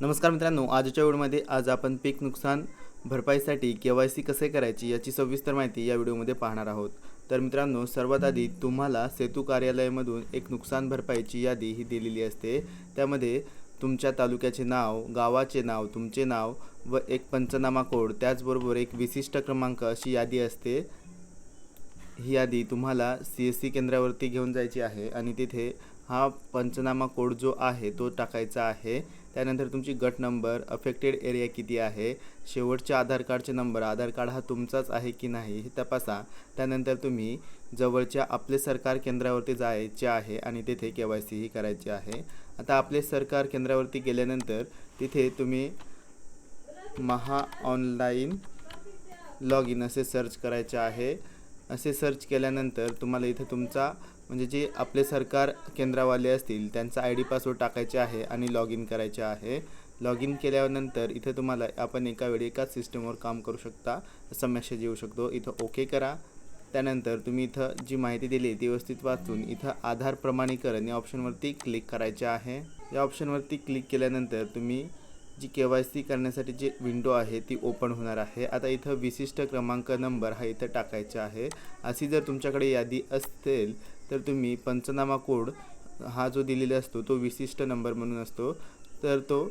नमस्कार मित्रांनो आजच्या व्हिडिओमध्ये आज आपण पीक नुकसान भरपाईसाठी के वाय सी कसे करायची याची सविस्तर माहिती या व्हिडिओमध्ये पाहणार आहोत. तर मित्रांनो सर्वात आधी तुम्हाला सेतू कार्यालयामधून एक नुकसान भरपाईची यादी ही दिलेली असते. त्यामध्ये तुमच्या तालुक्याचे नाव गावाचे नाव तुमचे नाव व एक पंचनामा कोड त्याचबरोबर एक विशिष्ट क्रमांक अशी यादी असते. ही यादी तुम्हाला सी एस सी केंद्रावरती घेऊन जायची आहे आणि तिथे हा पंचनामा कोड जो आहे तो टाकायचा आहे. त्यानंतर तुमची गट नंबर अफेक्टेड एरिया किती आहे शेवटचे आधार कार्डचे नंबर आधार कार्ड हा तुमचाच आहे की नाही हे तपासा. त्यानंतर तुम्ही जवळच्या आपले सरकार केंद्रावरती जायचे आहे आणि तिथे के वाय सी ही करायची आहे. आता आपले सरकार केंद्रावरती गेल्यानंतर तिथे तुम्ही महा ऑनलाईन लॉग इन असे सर्च करायचे आहे. असे सर्च केल्यानंतर तुम्हाला इथं तुमचा म्हणजे जे आपले सरकार केंद्रावाले असतील त्यांचा आय डी पासवर्ड टाकायचे आहे आणि लॉग इन करायचे आहे. लॉग इन केल्यानंतर इथं तुम्हाला आपण एका वेळी एकाच सिस्टमवर काम करू शकता असा मेसेज येऊ शकतो. इथं ओके करा. त्यानंतर तुम्ही इथं जी माहिती दिली ती व्यवस्थित वाचून इथं आधार प्रमाणीकरण या ऑप्शनवरती क्लिक करायचे आहे. या ऑप्शनवरती क्लिक केल्यानंतर तुम्ही जी के वाय सी करण्यासाठी जी विंडो आहे ती ओपन होणार आहे. आता इथं विशिष्ट क्रमांक नंबर हा इथं टाकायचा आहे. अशी जर तुमच्याकडे यादी असेल तर तुम्ही पंचनामा कोड हा जो दिलेला असतो तो विशिष्ट नंबर म्हणून असतो. तर तो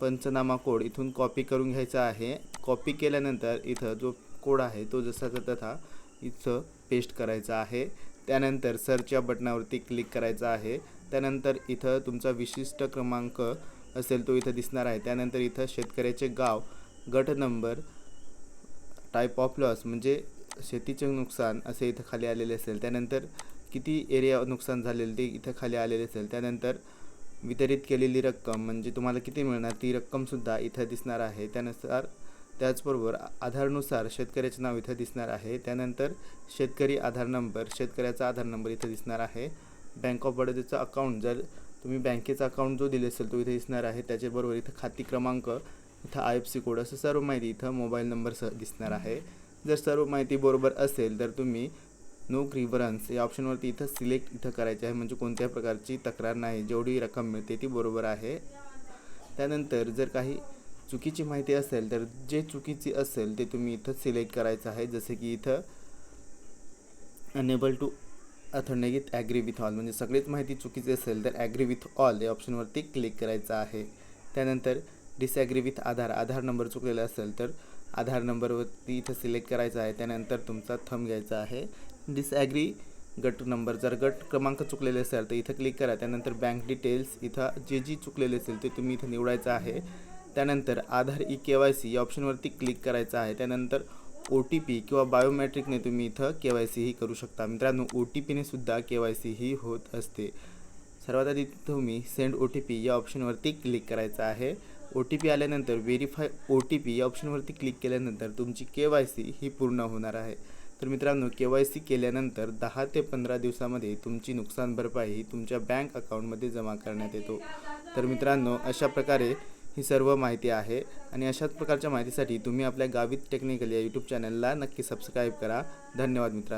पंचनामा कोड इथून कॉपी करून घ्यायचा आहे. कॉपी केल्यानंतर इथं जो कोड आहे तो जसाचा तसा इथं पेस्ट करायचा आहे. त्यानंतर सर्च या बटनावरती क्लिक करायचा आहे. त्यानंतर इथं तुमचा विशिष्ट क्रमांक असेल तो इथं दिसणार आहे. त्यानंतर इथं शेतकऱ्याचे गाव गट नंबर टाईप ऑफ लॉस म्हणजे शेतीचे नुकसान असे इथं खाली आलेले असेल. त्यानंतर किती एरिया नुकसान झालेलं ते इथं खाली आलेले असेल. त्यानंतर वितरित केलेली रक्कम म्हणजे तुम्हाला किती मिळणार ती रक्कमसुद्धा इथं दिसणार आहे. त्यानुसार त्याचबरोबर आधारनुसार शेतकऱ्याचे नाव इथं दिसणार आहे. त्यानंतर शेतकरी आधार नंबर शेतकऱ्याचा आधार नंबर इथं दिसणार आहे. बँक ऑफ बडोदाचं अकाउंट जर तुम्ही बँकेचा अकाउंट जो दिले असेल तो इथे दिसणार आहे. त्याच्याबरोबर इथं खाती क्रमांक इथं आय एफ सी कोड असं सर्व माहिती इथं मोबाईल नंबरसह दिसणार आहे. जर सर्व माहिती बरोबर असेल तर तुम्ही नो ग्रीवरन्स या ऑप्शनवरती इथं सिलेक्ट इथं करायचे आहे. म्हणजे कोणत्याही प्रकारची तक्रार नाही. जेवढी रक्कम मिळते ती बरोबर आहे. त्यानंतर जर काही चुकीची माहिती असेल तर जे चुकीची असेल ते तुम्ही इथं सिलेक्ट करायचं आहे. जसे की इथं enable to authenticate agree with all म्हणजे सगळीच माहिती चुकीची असेल तर ॲग्री विथ ऑल या ऑप्शनवरती क्लिक करायचं आहे. त्यानंतर disagree with Aadhaar. Aadhaar number चुकलेला असेल तर आधार नंबरवरती इथं सिलेक्ट करायचा आहे. त्यानंतर तुमचा थंब घ्यायचा आहे. डिसॲग्री गट नंबर जर गट क्रमांक चुकलेले असेल तर इथं क्लिक करा. त्यानंतर बँक डिटेल्स इथं जे जी चुकलेले असेल ते तुम्ही इथं निवडायचं आहे. त्यानंतर Aadhaar E K Y C या ऑप्शनवरती क्लिक करायचं आहे. त्यानंतर ओ टी पी किंवा बायोमॅट्रिकने तुम्ही इथं के वाय सी ही करू शकता. मित्रांनो ओ टी पीने सुद्धा के वाय सी ही होत असते. सर्वात आधी तुम्ही सेंड ओ टी पी या ऑप्शनवरती क्लिक करायचं आहे. ओ टी पी आल्यानंतर व्हेरीफाय ओ टी पी या ऑप्शनवरती क्लिक केल्यानंतर तुमची के वाय सी ही पूर्ण होणार आहे. तर मित्रांनो के वाय सी केल्यानंतर दहा ते पंधरा दिवसामध्ये तुमची नुकसान भरपाई ही तुमच्या बँक अकाउंटमध्ये जमा करण्यात येतो. तर मित्रांनो अशा प्रकारे ही सर्व माहिती आहे. आणि अशाच प्रकारच्या माहितीसाठी तुम्ही आपल्या गावित टेक्निकल या यूट्यूब चॅनलला नक्की सबस्क्राईब करा. धन्यवाद मित्रांनो.